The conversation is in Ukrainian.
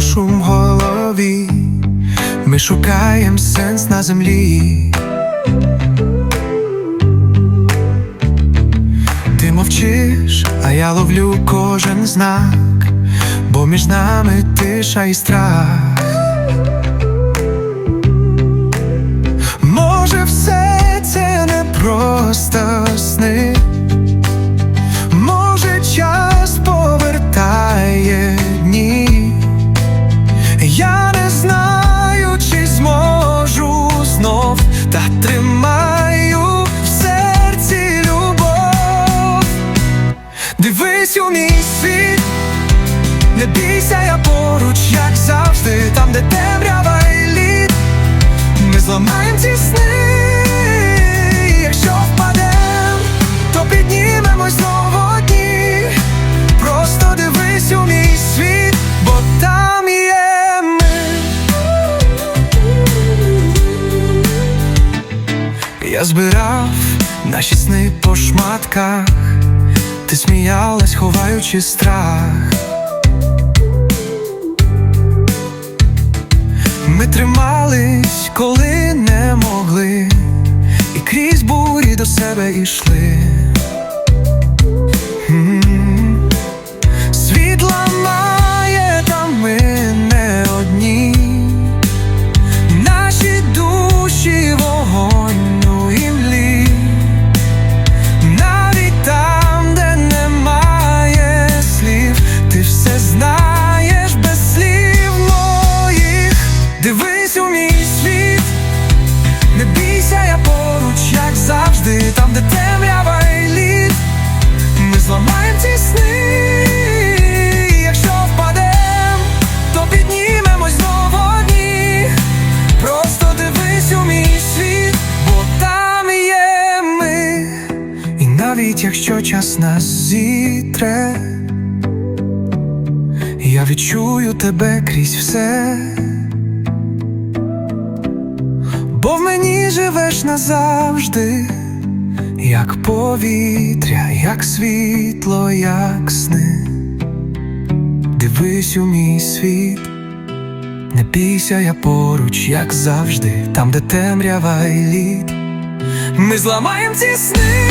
шум в голові, ми шукаємо сенс на землі. Ти мовчиш, а я ловлю кожен знак, бо між нами тиша і страх. У мій світ, не бійся, я поруч, як завжди, там, де темрява і лід. Ми зламаємо ці сни, якщо впадем, то піднімемось знову одні. Просто дивись у мій світ, бо там є ми. Я збирав наші сни по шматках, ти сміялась, ховаючи страх. Ми тримались, коли не могли, і крізь бурі до себе йшли. Завжди, там, де темрява і лід. Ми зламаємо ці сни, якщо впадем, то піднімемось знову. Просто дивись у мій світ, бо там є ми. І навіть якщо час нас зітре, я відчую тебе крізь все. Бо в мені живеш назавжди, як повітря, як світло, як сни. Дивись у мій світ, не бійся, я поруч, як завжди, там, де темрява і лід. Ми зламаємо ці сни,